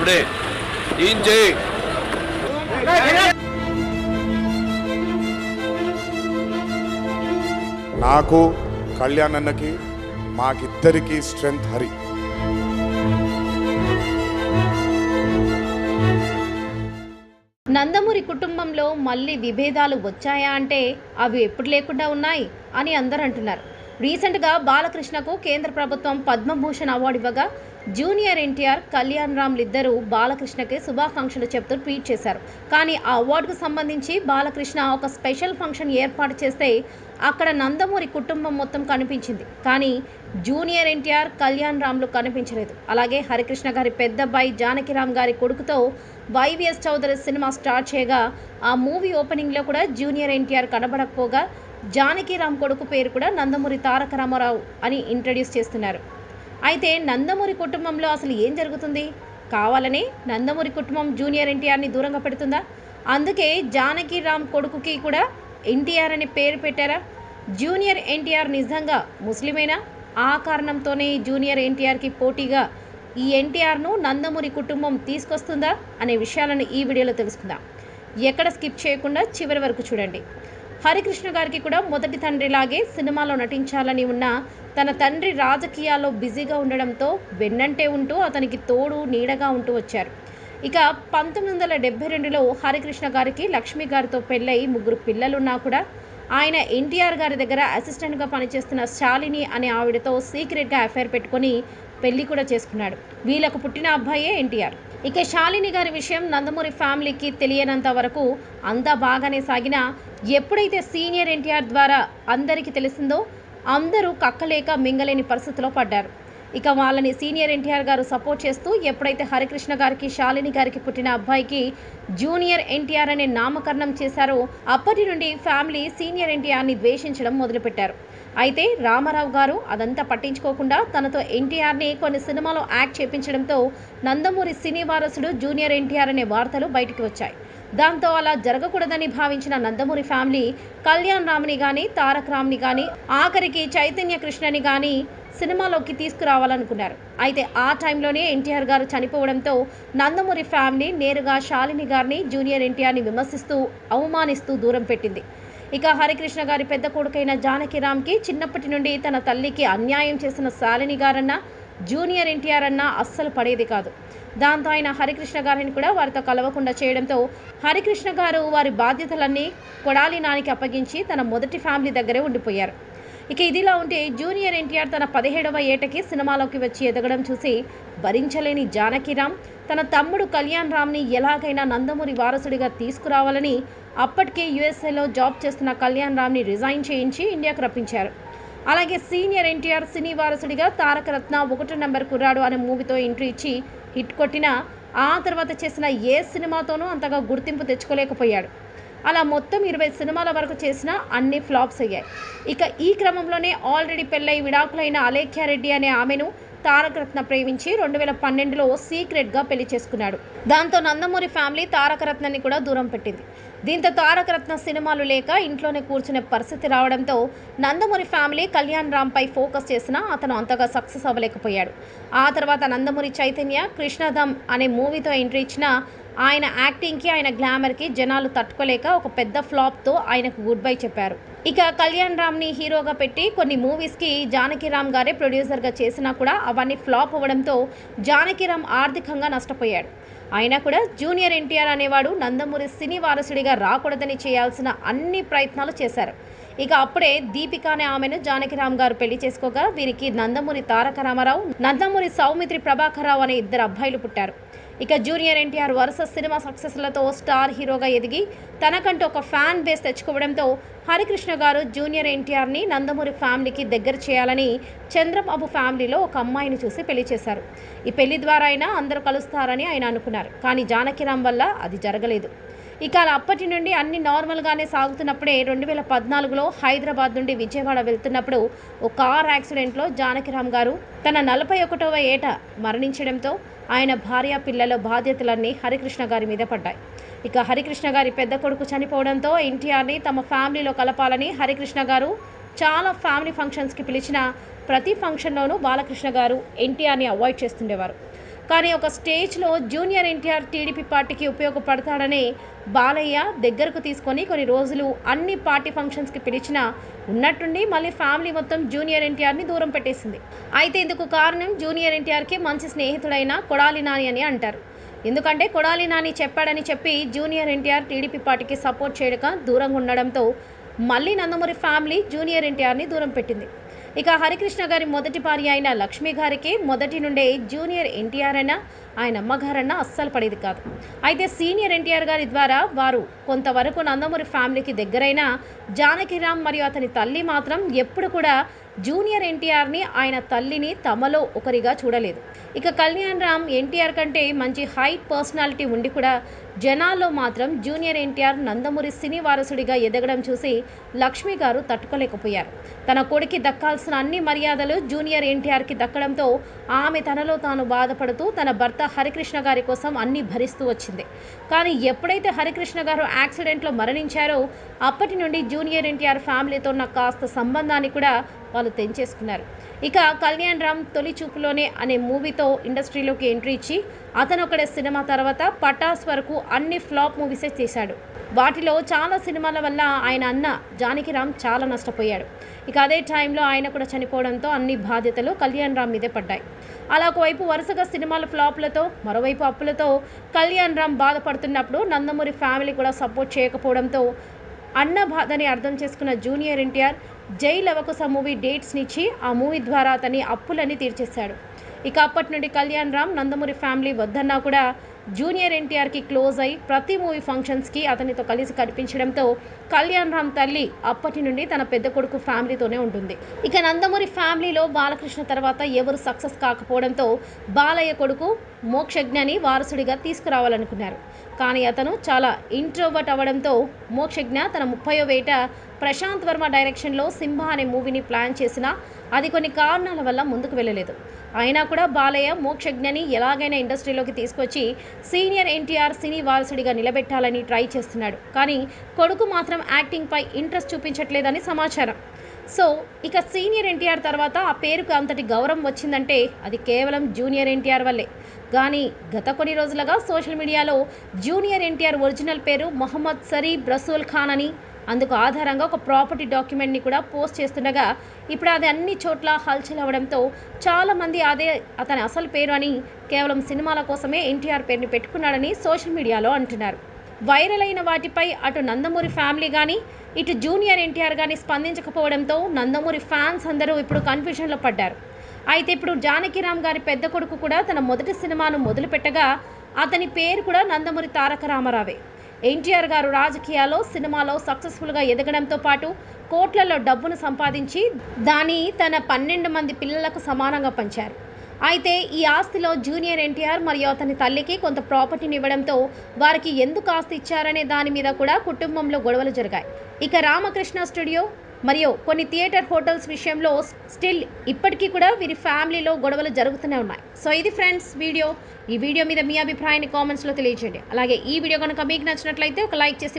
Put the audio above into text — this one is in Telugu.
ఇప్పుడే. ఏం చేయి? నాకు కళ్యాణ్ అన్నకి మాకిద్దరికి స్ట్రెంగ్త్ హరి. నందమూరి కుటుంబంలో మళ్ళీ విభేదాలు వచ్చాయా అంటే అవి ఎప్పుడు లేకుండా ఉన్నాయి అని అందరూ అంటున్నారు రీసెంట్గా బాలకృష్ణకు కేంద్ర ప్రభుత్వం పద్మభూషణ్ అవార్డు ఇవ్వగా జూనియర్ ఎన్టీఆర్ కళ్యాణ్ రామ్లిద్దరూ బాలకృష్ణకి శుభాకాంక్షలు చెప్తూ ట్వీట్ చేశారు. కానీ ఆ అవార్డుకు సంబంధించి బాలకృష్ణ ఒక స్పెషల్ ఫంక్షన్ ఏర్పాటు చేస్తే అక్కడ నందమూరి కుటుంబం మొత్తం కనిపించింది. కానీ జూనియర్ ఎన్టీఆర్ కళ్యాణ్ రామ్లు కనిపించలేదు. అలాగే హరికృష్ణ గారి పెద్దబ్బాయి జానకిరామ్ గారి కొడుకుతో వైవిఎస్ చౌదరి సినిమా స్టార్ట్ చేయగా ఆ మూవీ ఓపెనింగ్లో కూడా జూనియర్ ఎన్టీఆర్ కనబడకపోగా జానకిరామ్ కొడుకు పేరు కూడా నందమూరి తారక రామారావు అని ఇంట్రడ్యూస్ చేస్తున్నారు. అయితే నందమూరి కుటుంబంలో అసలు ఏం జరుగుతుంది? కావాలనే నందమూరి కుటుంబం జూనియర్ ఎన్టీఆర్ని దూరంగా పెడుతుందా? అందుకే జానకిరామ్ కొడుకుకి కూడా ఎన్టీఆర్ అని పేరు పెట్టారా? జూనియర్ ఎన్టీఆర్ నిజంగా ముస్లిమేనా? ఆ కారణంతోనే జూనియర్ ఎన్టీఆర్కి పోటీగా ఈ ఎన్టీఆర్ను నందమూరి కుటుంబం తీసుకొస్తుందా? అనే విషయాలను ఈ వీడియోలో తెలుసుకుందాం. ఎక్కడ స్కిప్ చేయకుండా చివరి వరకు చూడండి. హరికృష్ణ గారికి కూడా మొదటి తండ్రిలాగే సినిమాలో నటించాలని ఉన్న తన తండ్రి రాజకీయాల్లో బిజీగా ఉండడంతో వెన్నంటే ఉంటూ అతనికి తోడు నీడగా ఉంటూ వచ్చారు. ఇక పంతొమ్మిది వందల డెబ్బై రెండులో హరికృష్ణ గారికి లక్ష్మి గారితో పెళ్ళై ముగ్గురు పిల్లలున్నా కూడా ఆయన ఎన్టీఆర్ గారి దగ్గర అసిస్టెంట్గా పనిచేస్తున్న శాలిని అనే ఆవిడతో సీక్రెట్గా అఫైర్ పెట్టుకొని పెళ్ళి కూడా చేసుకున్నాడు. వీళ్ళకు పుట్టిన అబ్బాయే ఎన్టీఆర్. ఇక శాలిని గారి విషయం నందమూరి ఫ్యామిలీకి తెలియనంత వరకు అంతా బాగానే సాగినా ఎప్పుడైతే సీనియర్ ఎన్టీఆర్ ద్వారా అందరికీ తెలిసిందో అందరూ కక్కలేక మింగలేని పరిస్థితిలో పడ్డారు. ఇక వాళ్ళని సీనియర్ ఎన్టీఆర్ గారు సపోర్ట్ చేస్తూ ఎప్పుడైతే హరికృష్ణ గారికి శాలిని గారికి పుట్టిన అబ్బాయికి జూనియర్ ఎన్టీఆర్ అనే నామకరణం చేశారో అప్పటి నుండి ఫ్యామిలీ సీనియర్ ఎన్టీఆర్ని ద్వేషించడం మొదలుపెట్టారు. అయితే రామారావు గారు అదంతా పట్టించుకోకుండా తనతో ఎన్టీఆర్ని కొన్ని సినిమాలో యాక్ట్ చేపించడంతో నందమూరి సినీ వారసుడు జూనియర్ ఎన్టీఆర్ అనే వార్తలు బయటికి వచ్చాయి. దాంతో అలా జరగకూడదని భావించిన నందమూరి ఫ్యామిలీ కళ్యాణ్ రామ్ని కానీ తారక్ రామ్ని కానీ ఆఖరికి చైతన్య కృష్ణని కానీ సినిమాలోకి తీసుకురావాలనుకున్నారు. అయితే ఆ టైంలోనే ఎన్టీఆర్ గారు చనిపోవడంతో నందమూరి ఫ్యామిలీ నేరుగా శాలిని గారిని జూనియర్ ఎన్టీఆర్ని విమర్శిస్తూ అవమానిస్తూ దూరం పెట్టింది. ఇక హరికృష్ణ గారి పెద్ద కొడుకైన జానకిరామ్కి చిన్నప్పటి నుండి తన తల్లికి అన్యాయం చేసిన శాలిని గారన్న జూనియర్ ఎన్టీఆర్ అన్న అస్సలు పడేది కాదు. దాంతో ఆయన హరికృష్ణ గారిని కూడా వారితో కలవకుండా చేయడంతో హరికృష్ణ గారు వారి బాధ్యతలన్నీ కొడాలి నానికి అప్పగించి తన మొదటి ఫ్యామిలీ దగ్గరే ఉండిపోయారు. ఇక ఇదిలా ఉంటే జూనియర్ ఎన్టీఆర్ తన పదిహేడవ ఏటకి సినిమాలోకి వచ్చి ఎదగడం చూసి భరించలేని జానకిరామ్ తన తమ్ముడు కళ్యాణ్ రామ్ని ఎలాగైనా నందమూరి వారసుడిగా తీసుకురావాలని అప్పటికే యుఎస్ఏలో జాబ్ చేస్తున్న కళ్యాణ్ రామ్ని రిజైన్ చేయించి ఇండియాకు రప్పించారు. అలాగే సీనియర్ ఎన్టీఆర్ సినీ వారసుడిగా తారక రత్న నెంబర్ కుర్రాడు అనే మూవీతో ఎంట్రీ ఇచ్చి హిట్ కొట్టినా ఆ తర్వాత చేసిన ఏ సినిమాతోనూ అంతగా గుర్తింపు తెచ్చుకోలేకపోయాడు. అలా మొత్తం ఇరవై సినిమాల వరకు చేసిన అన్ని ఫ్లాప్స్ అయ్యాయి. ఇక ఈ క్రమంలోనే ఆల్రెడీ పెళ్ళై విడాకులైన అలేఖ్యారెడ్డి అనే ఆమెను తారకరత్న ప్రేమించి రెండు వేల పన్నెండులో సీక్రెట్గా పెళ్ళి చేసుకున్నాడు. దాంతో నందమూరి ఫ్యామిలీ తారకరత్నని కూడా దూరం పెట్టింది. దీంతో తారకరత్న సినిమాలు లేక ఇంట్లోనే కూర్చునే పరిస్థితి రావడంతో నందమూరి ఫ్యామిలీ కళ్యాణ్ రామ్పై ఫోకస్ చేసినా అతను అంతగా సక్సెస్ అవ్వలేకపోయాడు. ఆ తర్వాత నందమూరి చైతన్య కృష్ణధమ్ అనే మూవీతో ఎంట్రీ ఇచ్చిన ఆయన యాక్టింగ్కి ఆయన గ్లామర్కి జనాలు తట్టుకోలేక ఒక పెద్ద ఫ్లాప్తో ఆయనకు గుడ్ బై చెప్పారు. ఇక కళ్యాణ్ రామ్ని హీరోగా పెట్టి కొన్ని మూవీస్కి జానకిరామ్ గారే ప్రొడ్యూసర్గా చేసినా కూడా అవన్నీ ఫ్లాప్ అవ్వడంతో జానకిరామ్ ఆర్థికంగా నష్టపోయాడు. అయినా కూడా జూనియర్ ఎన్టీఆర్ అనేవాడు నందమూరి సినీ వారసుడిగా రాకూడదని చేయాల్సిన అన్ని ప్రయత్నాలు చేశారు. ఇక అప్పుడే దీపిక అనే ఆమెను జానకిరామ్ గారు పెళ్ళి చేసుకోగా వీరికి నందమూరి తారక రామారావు నందమూరి సౌమిత్రి ప్రభాకరరావు అనే ఇద్దరు అబ్బాయిలు పుట్టారు. ఇక జూనియర్ ఎన్టీఆర్ వరుస సినిమా సక్సెస్లతో స్టార్ హీరోగా ఎదిగి తనకంటూ ఒక ఫ్యాన్ బేస్ తెచ్చుకోవడంతో హరికృష్ణ గారు జూనియర్ ఎన్టీఆర్ని నందమూరి ఫ్యామిలీకి దగ్గర చేయాలని చంద్రబాబు ఫ్యామిలీలో ఒక అమ్మాయిని చూసి పెళ్ళి చేశారు. ఈ పెళ్ళి ద్వారా అయినా అందరూ కలుస్తారని ఆయన అనుకున్నారు. కానీ జానకిరామ్ వల్ల అది జరగలేదు. ఇక అప్పటి నుండి అన్ని నార్మల్గానే సాగుతున్నప్పుడే రెండు వేల పద్నాలుగులో హైదరాబాద్ నుండి విజయవాడ వెళ్తున్నప్పుడు ఓ కార్ యాక్సిడెంట్లో జానకిరామ్ గారు తన నలభై ఒకటవ ఏట మరణించడంతో ఆయన భార్య పిల్లల బాధ్యతలన్నీ హరికృష్ణ గారి మీద పడ్డాయి. ఇక హరికృష్ణ గారి పెద్ద కొడుకు చనిపోవడంతో ఎన్టీఆర్ని తమ ఫ్యామిలీలో కలపాలని హరికృష్ణ గారు చాలా ఫ్యామిలీ ఫంక్షన్స్కి పిలిచిన ప్రతి ఫంక్షన్లోనూ బాలకృష్ణ గారు ఎన్టీఆర్ని అవాయిడ్ చేస్తుండేవారు. కానీ ఒక స్టేజ్లో జూనియర్ ఎన్టీఆర్ టీడీపీ పార్టీకి ఉపయోగపడతాడని బాలయ్య దగ్గరకు తీసుకొని కొన్ని రోజులు అన్ని పార్టీ ఫంక్షన్స్కి పిలిచిన ఉన్నట్టుండి మళ్ళీ ఫ్యామిలీ మొత్తం జూనియర్ ఎన్టీఆర్ని దూరం పెట్టేసింది. అయితే ఇందుకు కారణం జూనియర్ ఎన్టీఆర్కి మంచి స్నేహితుడైన కొడాలి నాని అని అంటారు. ఎందుకంటే కొడాలి నాని చెప్పాడని చెప్పి జూనియర్ ఎన్టీఆర్ టీడీపీ పార్టీకి సపోర్ట్ చేయక దూరంగా ఉండడంతో మళ్ళీ నందమూరి ఫ్యామిలీ జూనియర్ ఎన్టీఆర్ని దూరం పెట్టింది. ఇక హరికృష్ణ గారి మొదటి భార్య అయిన లక్ష్మి గారికి మొదటి నుండే జూనియర్ ఎన్టీఆర్ అయినా ఆయన అమ్మగారన్న అస్సలు పడేది కాదు. అయితే సీనియర్ ఎన్టీఆర్ గారి ద్వారా వారు కొంతవరకు నందమూరి ఫ్యామిలీకి దగ్గరైన జానకిరామ్ మరియు అతని తల్లి మాత్రం ఎప్పుడు కూడా జూనియర్ ఎన్టీఆర్ని ఆయన తల్లిని తమలో ఒకరిగా చూడలేదు. ఇక కళ్యాణ్ రామ్ ఎన్టీఆర్ కంటే మంచి హైట్ పర్సనాలిటీ ఉండి కూడా జనాల్లో మాత్రం జూనియర్ ఎన్టీఆర్ నందమూరి సినీ వారసుడిగా ఎదగడం చూసి లక్ష్మి గారు తట్టుకోలేకపోయారు. తన కొడుకి దక్కాల్సిన అన్ని మర్యాదలు జూనియర్ ఎన్టీఆర్కి దక్కడంతో ఆమె తనలో తాను బాధపడుతూ తన భర్త హరికృష్ణ గారి కోసం అన్ని భరిస్తూ వచ్చింది. కానీ ఎప్పుడైతే హరికృష్ణ గారు యాక్సిడెంట్లో మరణించారో అప్పటి నుండి జూనియర్ ఎన్టీఆర్ ఫ్యామిలీతో ఉన్న కాస్త సంబంధాన్ని కూడా వాళ్ళు తెంచేసుకున్నారు. ఇక కళ్యాణ్ రామ్ తొలి చూపులోనే అనే మూవీతో ఇండస్ట్రీలోకి ఎంట్రీ ఇచ్చి అతను ఒకడే సినిమా తర్వాత పటాస్ వరకు అన్ని ఫ్లాప్ మూవీసే చేశాడు. వాటిలో చాలా సినిమాల వల్ల ఆయన అన్న జానకిరామ్ చాలా నష్టపోయాడు. ఇక అదే టైంలో ఆయన కూడా చనిపోవడంతో అన్ని బాధ్యతలు కళ్యాణ్ రామ్ మీదే పడ్డాయి. అలా ఒకవైపు వరుసగా సినిమాల ఫ్లాప్లతో మరోవైపు అప్పులతో కళ్యాణ్ రామ్ బాధపడుతున్నప్పుడు నందమూరి ఫ్యామిలీ కూడా సపోర్ట్ చేయకపోవడంతో అన్న బాధని అర్థం చేసుకున్న జూనియర్ ఎన్టీఆర్ జై లవకుశ మూవీ డేట్స్ ఇచ్చి ఆ మూవీ ద్వారా అతని అప్పులన్నీ తీర్చేశాడు. ఇక అప్పటి నుండి కళ్యాణ్ రామ్ నందమూరి ఫ్యామిలీ వద్దన్నా కూడా జూనియర్ ఎన్టీఆర్కి క్లోజ్ అయి ప్రతి మూవీ ఫంక్షన్స్కి అతనితో కలిసి కనిపించడంతో కళ్యాణ్ రామ్ తల్లి అప్పటి నుండి తన పెద్ద కొడుకు ఫ్యామిలీతోనే ఉంటుంది. ఇక నందమూరి ఫ్యామిలీలో బాలకృష్ణ తర్వాత ఎవరు సక్సెస్ కాకపోవడంతో బాలయ్య కొడుకు మోక్షజ్ఞని వారసుడిగా తీసుకురావాలనుకున్నారు. కానీ అతను చాలా ఇంట్రోవర్ట్ అవ్వడంతో మోక్షజ్ఞ తన ముప్పయో వేట ప్రశాంత్ వర్మ డైరెక్షన్లో సింహ అనే మూవీని ప్లాన్ చేసినా అది కొన్ని కారణాల వల్ల ముందుకు వెళ్ళలేదు. అయినా కూడా బాలయ్య మోక్షజ్ఞని ఎలాగైనా ఇండస్ట్రీలోకి తీసుకొచ్చి సీనియర్ ఎన్టీఆర్ సినీ వారసుడిగా నిలబెట్టాలని ట్రై చేస్తున్నాడు. కానీ కొడుకు మాత్రం యాక్టింగ్పై ఇంట్రెస్ట్ చూపించట్లేదని సమాచారం. సో ఇక సీనియర్ ఎన్టీఆర్ తర్వాత ఆ పేరుకు అంతటి గౌరవం వచ్చిందంటే అది కేవలం జూనియర్ ఎన్టీఆర్ వల్లే. కానీ గత కొన్ని రోజులుగా సోషల్ మీడియాలో జూనియర్ ఎన్టీఆర్ ఒరిజినల్ పేరు మొహమ్మద్ సరీబ్ రసూల్ ఖాన్ అని అందుకు ఆధారంగా ఒక ప్రాపర్టీ డాక్యుమెంట్ని కూడా పోస్ట్ చేస్తుండగా ఇప్పుడు అది అన్ని చోట్ల హల్చల్ అవ్వడంతో చాలామంది అదే అతని అసలు పేరు అని కేవలం సినిమాల కోసమే ఎన్టీఆర్ పేరుని పెట్టుకున్నాడని సోషల్ మీడియాలో అంటున్నారు. వైరల్ అయిన వాటిపై అటు నందమూరి ఫ్యామిలీ కానీ ఇటు జూనియర్ ఎన్టీఆర్ కానీ స్పందించకపోవడంతో నందమూరి ఫ్యాన్స్ అందరూ ఇప్పుడు కన్ఫ్యూషన్లో పడ్డారు. అయితే ఇప్పుడు జానకిరామ్ గారి పెద్ద కొడుకు కూడా తన మొదటి సినిమాను మొదలుపెట్టగా అతని పేరు కూడా నందమూరి తారక రామారావే. ఎన్టీఆర్ గారు రాజకీయాల్లో సినిమాలో సక్సెస్ఫుల్గా ఎదగడంతో పాటు కోట్లలో డబ్బును సంపాదించి దాని తన పన్నెండు మంది పిల్లలకు సమానంగా పంచారు. అయితే ఈ ఆస్తిలో జూనియర్ ఎన్టీఆర్ మరియు అతని తల్లికి కొంత ప్రాపర్టీని ఇవ్వడంతో వారికి ఎందుకు ఆస్తి ఇచ్చారనే దాని మీద కూడా కుటుంబంలో గొడవలు జరిగాయి. ఇక రామకృష్ణ స్టూడియో మరియు కొన్ని థియేటర్ హోటల్స్ విషయంలో స్టిల్ ఇప్పటికీ కూడా వీరి ఫ్యామిలీలో గొడవలు జరుగుతూనే ఉన్నాయి. సో ఇది ఫ్రెండ్స్ వీడియో. ఈ వీడియో మీద మీ అభిప్రాయాన్ని కామెంట్స్లో తెలియజేయండి అలాగే ఈ వీడియో కనుక మీకు నచ్చినట్లయితే ఒక లైక్ చేసి